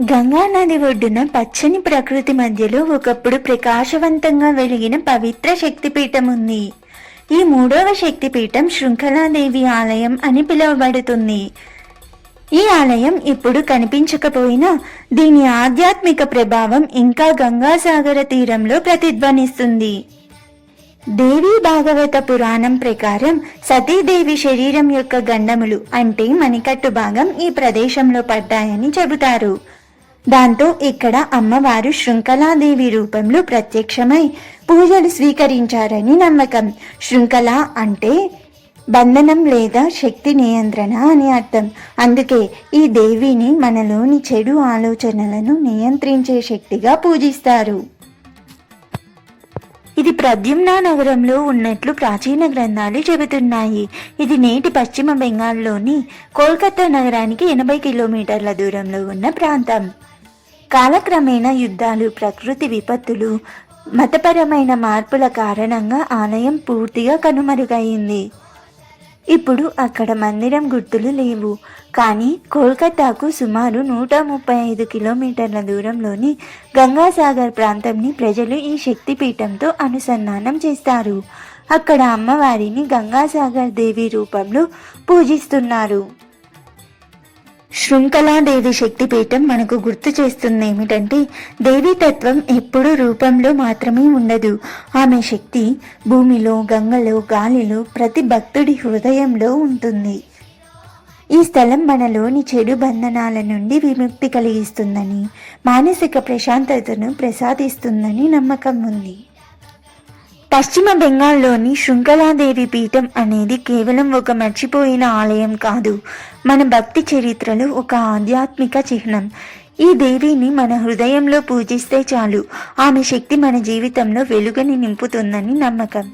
గంగా నది ఒడ్డున పచ్చని ప్రకృతి మధ్యలో ఒకప్పుడు ప్రకాశవంతంగా వెలిగిన పవిత్ర శక్తిపీఠం ఉంది. ఈ మూడవ శక్తిపీఠం శృంఖలాదేవి ఆలయం అని పిలువబడుతుంది. ఈ ఆలయం ఇప్పుడు కనిపించకపోయినా దీని ఆధ్యాత్మిక ప్రభావం ఇంకా గంగాసాగర తీరంలో ప్రతిధ్వనిస్తుంది. దేవి భాగవత పురాణం ప్రకారం సతీదేవి శరీరం యొక్క గండములు అంటే మణికట్టు భాగం ఈ ప్రదేశంలో పడ్డాయని చెబుతారు. దాంతో ఇక్కడ అమ్మవారు శృంఖలాదేవి రూపంలో ప్రత్యక్షమై పూజలు స్వీకరించారని నమ్మకం. శృంఖల అంటే బంధనం లేదా శక్తి నియంత్రణ అని అర్థం. అందుకే ఈ దేవిని మనలోని చెడు ఆలోచనలను నియంత్రించే శక్తిగా పూజిస్తారు. ఇది ప్రద్యుమ్న నగరంలో ఉన్నట్లు ప్రాచీన గ్రంథాలు చెబుతున్నాయి. ఇది నేటి పశ్చిమ బెంగాల్లోని కోల్కతా నగరానికి ఎనభై కిలోమీటర్ల దూరంలో ఉన్న ప్రాంతం. కాలక్రమేణా యుద్ధాలు ప్రకృతి విపత్తులు మతపరమైన మార్పుల కారణంగా ఆలయం పూర్తిగా కనుమరుగైంది. ఇప్పుడు అక్కడ మందిరం గుర్తులు లేవు. కానీ కోల్కతాకు సుమారు నూట ముప్పై ఐదు కిలోమీటర్ల దూరంలోని గంగాసాగర్ ప్రాంతంని ప్రజలు ఈ శక్తిపీఠంతో అనుసంధానం చేస్తారు. అక్కడ అమ్మవారిని గంగాసాగర్ దేవి రూపంలో పూజిస్తున్నారు. శృంఖలాదేవి శక్తిపీఠం మనకు గుర్తు చేస్తుంది ఏమిటంటే దేవీతత్వం ఎప్పుడూ రూపంలో మాత్రమే ఉండదు. ఆమె శక్తి భూమిలో గంగలో గాలిలో ప్రతి భక్తుడి హృదయంలో ఉంటుంది. ఈ స్థలం మనలోని చెడు బంధనాల నుండి విముక్తి కలిగిస్తుందని మానసిక ప్రశాంతతను ప్రసాదిస్తుందని నమ్మకం ఉంది. పశ్చిమ బెంగాల్లోని శృంఖలాదేవి పీఠం అనేది కేవలం ఒక మర్చిపోయిన ఆలయం కాదు. మన భక్తి చరిత్రలో ఒక ఆధ్యాత్మిక చిహ్నం. ఈ దేవిని మన హృదయంలో పూజిస్తే చాలు. ఆమె శక్తి మన జీవితంలో వెలుగుని నింపుతుందని నమ్మకం.